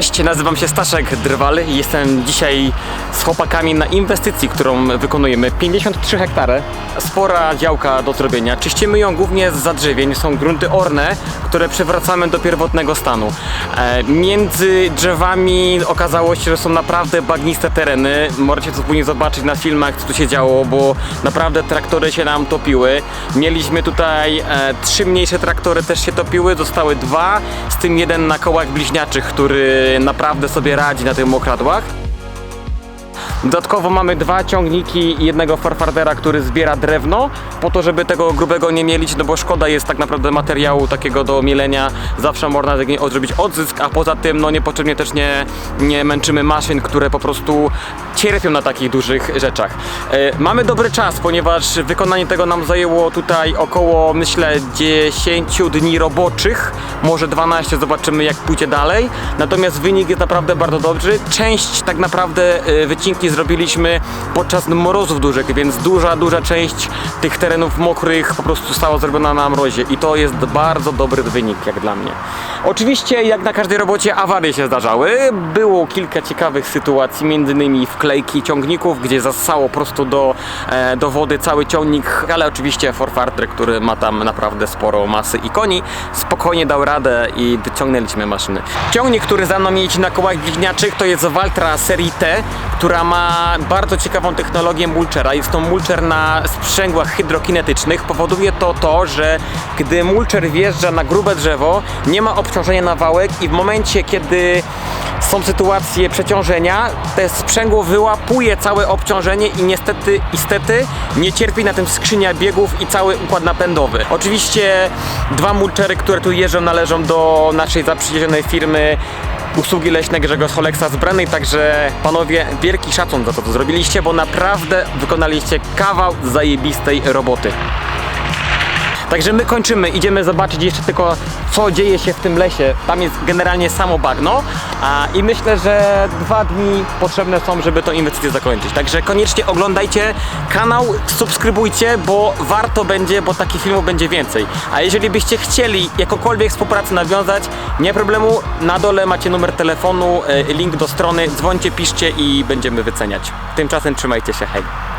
Cześć, nazywam się Staszek Drwal i jestem dzisiaj z chłopakami na inwestycji, którą wykonujemy. 53 hektary, spora działka do zrobienia. Czyścimy ją głównie z zadrzewień, są grunty orne, które przywracamy do pierwotnego stanu. E, między drzewami okazało się, że są naprawdę bagniste tereny. Możecie to później zobaczyć na filmach, co tu się działo, bo naprawdę traktory się nam topiły. Mieliśmy tutaj e, trzy mniejsze traktory też się topiły, zostały dwa, z tym jeden na kołach bliźniaczych, który naprawdę sobie radzi na tych mokradłach. Dodatkowo mamy dwa ciągniki i jednego farfardera, który zbiera drewno, po to, żeby tego grubego nie mielić, no bo szkoda jest tak naprawdę materiału takiego do mielenia. Zawsze można zrobić odzysk, a poza tym no niepotrzebnie też nie, nie męczymy maszyn, które po prostu cierpią na takich dużych rzeczach. E, mamy dobry czas, ponieważ wykonanie tego nam zajęło tutaj około, myślę, 10 dni roboczych, może 12, zobaczymy jak pójdzie dalej. Natomiast wynik jest naprawdę bardzo dobry. Część tak naprawdę e, zrobiliśmy podczas morozów dużych, więc duża, duża część tych terenów mokrych po prostu została zrobiona na mrozie i to jest bardzo dobry wynik jak dla mnie. Oczywiście jak na każdej robocie awarie się zdarzały. Było kilka ciekawych sytuacji, między innymi wklejki ciągników, gdzie zassało prosto do, e, do wody cały ciągnik, ale oczywiście Forfarter, który ma tam naprawdę sporo masy i koni, spokojnie dał radę i wyciągnęliśmy maszyny. Ciągnik, który za mną jeździ na kołach bliźniaczych to jest Valtra serii T, która ma bardzo ciekawą technologię mulchera. Jest to mulcher na sprzęgłach hydrokinetycznych. Powoduje to to, że gdy mulcher wjeżdża na grube drzewo, nie ma obciążenia na wałek i w momencie, kiedy są sytuacje przeciążenia, te sprzęgło wyłapuje całe obciążenie i niestety, niestety nie cierpi na tym skrzynia biegów i cały układ napędowy. Oczywiście dwa mulchery, które tu jeżdżą, należą do naszej zaprzyjaźnionej firmy usługi leśne Grzegorz Holeksa z Brennej, także panowie wielki szacun za to, co zrobiliście, bo naprawdę wykonaliście kawał zajebistej roboty. Także my kończymy, idziemy zobaczyć jeszcze tylko co dzieje się w tym lesie. Tam jest generalnie samo bagno a, i myślę, że dwa dni potrzebne są, żeby tą inwestycję zakończyć. Także koniecznie oglądajcie kanał, subskrybujcie, bo warto będzie, bo takich filmów będzie więcej. A jeżeli byście chcieli jakąkolwiek współpracę nawiązać, nie problemu, na dole macie numer telefonu, e, link do strony, dzwońcie, piszcie i będziemy wyceniać. Tymczasem trzymajcie się, hej.